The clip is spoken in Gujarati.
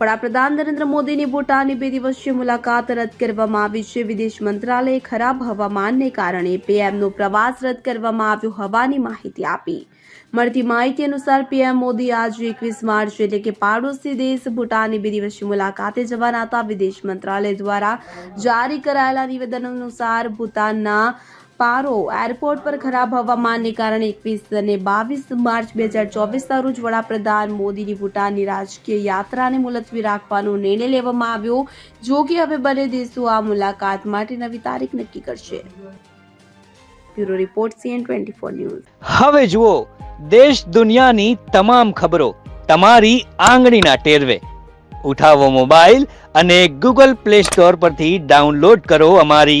વડાપ્રધાન નરેન્દ્ર મોદીની ભૂટાનની બે દિવસીય મુલાકાત રદ કરવામાં આવી છે. વિદેશ મંત્રાલયે ખરાબ હવામાનને કારણે પીએમનો પ્રવાસ રદ કરવામાં આવ્યો હોવાની માહિતી આપી. મળતી માહિતી અનુસાર પીએમ મોદી આજે એકવીસ માર્ચ એટલે કે પાડોશી દેશ ભૂટાનની બે દિવસીય મુલાકાતે જવાના હતા. વિદેશ મંત્રાલય દ્વારા જારી કરાયેલા નિવેદન અનુસાર ભૂતાનના પારો એરપોર્ટ પર ખરાબ હવામાનને કારણે એકવીસ અને બાવીસ માર્ચ બે હજાર ચોવીસના રોજ વડાપ્રધાન મોદીની ભૂટાનની રાજકીય યાત્રાને મુલતવી રાખવાનો નિર્ણય લેવામાં આવ્યો. જો કે હવે બંને દેશો આ મુલાકાત માટે નવી તારીખ નક્કી કરશે. Bureau report CN News. હવે જુઓ, દેશ દુનિયાની તમામ ખબરો તમારી આંગળીના ટેરવે. ઉઠાવો મોબાઈલ અને ગૂગલ પ્લે સ્ટોર પરથી ડાઉનલોડ કરો અમારી